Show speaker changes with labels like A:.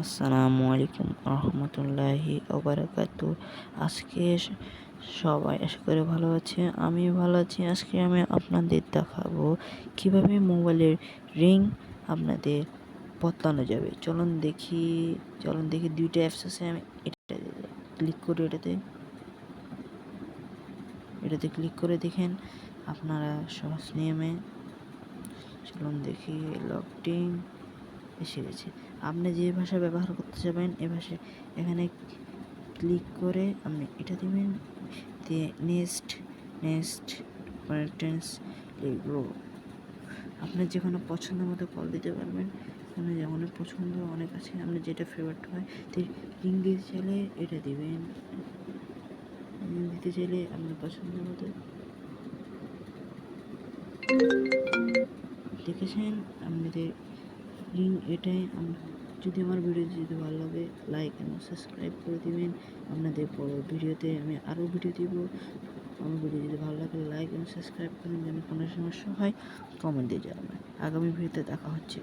A: আসসালামু আলাইকুম রহমতুল্লাহি ওবারাকাতু। আজকে সবাই আশা করি ভালো আছে আমি ভালো আছি। আজকে আমি আপনাদের দেখাবো কীভাবে মোবাইলের রিং আপনাদের বদলানো যাবে। চলুন দেখি চলুন দেখি দুইটা অ্যাপস আছে, আমি এটা ক্লিক করি এটাতে। এটাতে ক্লিক করে দেখেন আপনারা সহজ নিয়মে। চলুন দেখি লকটিং এসে গেছে। আপনি যে ভাষা ব্যবহার করতে যাবেন, এ ভাষায় এখানে ক্লিক করে আপনি এটা দেবেন, দিয়ে নেক্সট নেক্সট টেন্স লিখব আপনার যে কোনো পছন্দ মতো কল দিতে পারবেন। এখানে যেমন পছন্দ, অনেক আছে আপনার যেটা ফেভারিট হয়, তো দিতে চাইলে এটা দিবেন। দিতে চাইলে আপনার পছন্দ মতো দেখেছেন আপনাদের রিং এটাই যদি আমার ভিডিও যদি ভালো লাগে লাইক এবং সাবস্ক্রাইব করে দিবেন। আপনাদের পর ভিডিওতে আমি আরও ভিডিও দিব। আমার ভিডিও যদি ভালো লাগে লাইক এবং সাবস্ক্রাইব করেন, যেন কোনো সমস্যা হয় কমেন্ট দিয়ে জানাবেন। আগামী ভিডিওতে দেখা হচ্ছে।